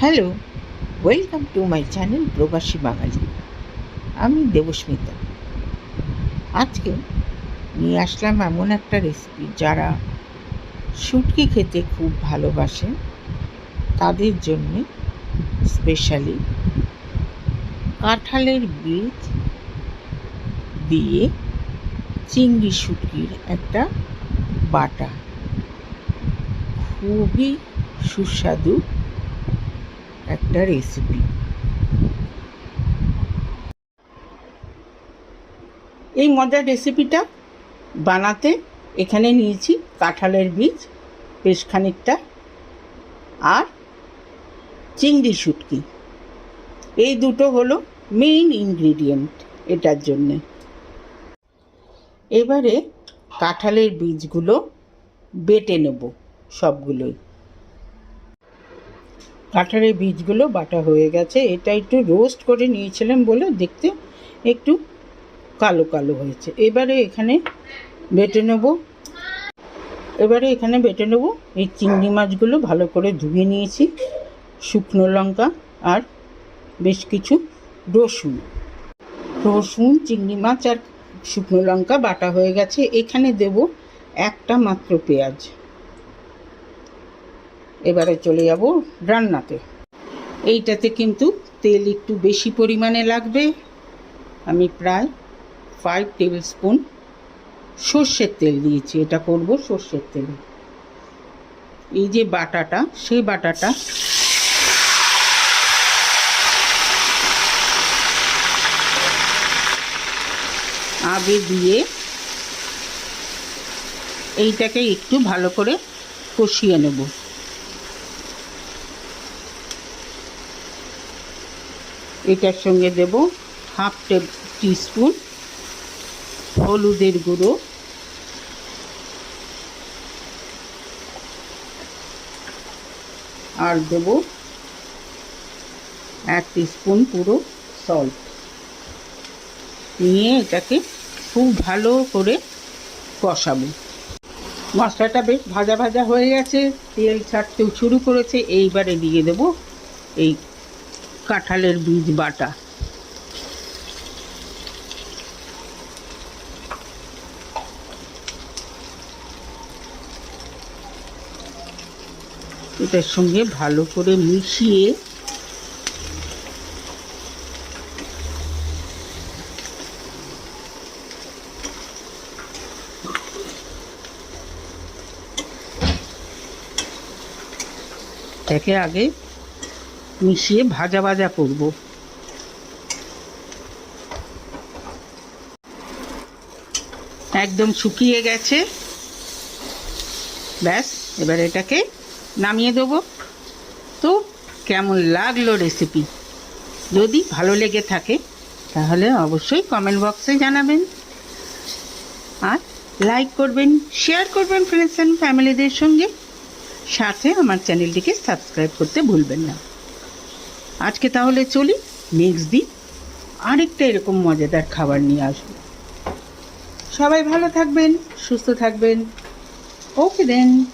Hello, welcome to my channel Probashi Bangali. আমি দেবস্মিতা। আজকে নিয়ে আসলাম এমন একটা রেসিপি যারা শুটকি খেতে খুব ভালোবাসে, তাদের জন্যে স্পেশালি কাঁঠালের বীজ দিয়ে চিংড়ি শুটকির একটা বাটা। খুবই সুস্বাদু একটা রেসিপি এই মজার রেসিপিটা বানাতে এখানে নিয়েছি কাঁঠালের বীজ, বেশ খানিকটা, আর চিংড়ি শুটকি। এই দুটো হলো মেইন ইনগ্রিডিয়েন্ট এটার জন্যে। এবারে কাঁঠালের বীজগুলো বেটে নেব সবগুলোই। কাঁঠালের বীজগুলো বাটা হয়ে গেছে। এটা একটু রোস্ট করে নিয়েছিলাম বলে দেখতে একটু কালো কালো হয়েছে। এবারে এখানে বেটে নেব। এবারে এখানে বেটে নেব। এই চিংড়ি মাছগুলো ভালো করে ধুয়ে নিয়েছি। শুকনো লঙ্কা আর বেশ কিছু রসুন। রসুন, চিংড়ি মাছ আর শুকনো লঙ্কা বাটা হয়ে গেছে। এখানে দেব একটা মাত্র পেঁয়াজ। এবারে চলে যাব রান্নাতে। এইটাতে কিন্তু তেল একটু বেশি পরিমাণে লাগবে। আমি প্রায় ফাইভ টেবিল স্পুন সর্ষের তেল দিয়েছি, এটা করব সর্ষের তেল। এই যে বাটাটা, সেই বাটাটা আগে দিয়ে এইটাকে একটু ভালো করে কষিয়ে নেব। এটার সঙ্গে দেব হাফ টিস্পুন হলুদের গুঁড়ো। আর দেব এক স্পুন পুরো সল্ট নিয়ে এটাকে খুব ভালো করে কষাবো। মশলাটা বেশ ভাজা ভাজা হয়ে গেছে, তেল ছাড়তেও শুরু করেছে, এইবারে দিয়ে দেব এই কাঁঠালের বীজ বাটা। এটার সঙ্গে ভালো করে মিশিয়ে এটাকে আগে মিশিয়ে ভাজা ভাজা করব। একদম শুকিয়ে গেছে। ব্যাস, এবার এটাকে নামিয়ে দেবো। তো কেমন লাগল রেসিপি যদি ভালো লেগে থাকে, তাহলে অবশ্যই কমেন্ট বক্সে জানাবেন। আর লাইক করবেন শেয়ার করবেন ফ্রেন্ডস অ্যান্ড ফ্যামিলিদের সঙ্গে। সাথে আমার চ্যানেলটিকে সাবস্ক্রাইব করতে ভুলবেন না। আজকে তাহলে চলি নেক্সট দিন আরেকটা এরকম মজাদার খাবার নিয়ে আসব। সবাই ভালো থাকবেন, সুস্থ থাকবেন। ওকে দেন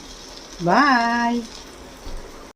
বাই